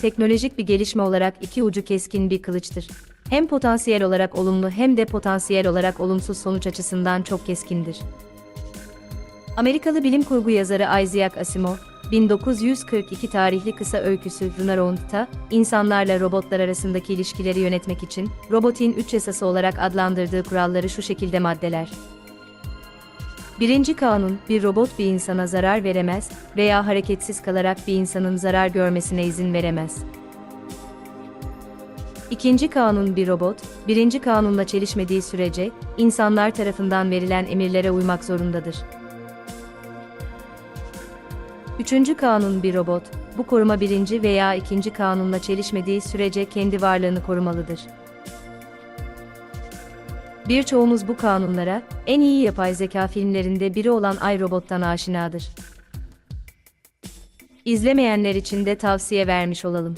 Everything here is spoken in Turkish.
teknolojik bir gelişme olarak iki ucu keskin bir kılıçtır. Hem potansiyel olarak olumlu hem de potansiyel olarak olumsuz sonuç açısından çok keskindir. Amerikalı bilim kurgu yazarı Isaac Asimov, 1942 tarihli kısa öyküsü Lunaround'ta, insanlarla robotlar arasındaki ilişkileri yönetmek için, robotin üç yasası olarak adlandırdığı kuralları şu şekilde maddeler. Birinci kanun, bir robot bir insana zarar veremez veya hareketsiz kalarak bir insanın zarar görmesine izin veremez. İkinci kanun bir robot, birinci kanunla çelişmediği sürece, insanlar tarafından verilen emirlere uymak zorundadır. Üçüncü kanun bir robot, bu koruma birinci veya ikinci kanunla çelişmediği sürece kendi varlığını korumalıdır. Birçoğumuz bu kanunlara, en iyi yapay zeka filmlerinde biri olan iRobot'tan aşinadır. İzlemeyenler için de tavsiye vermiş olalım.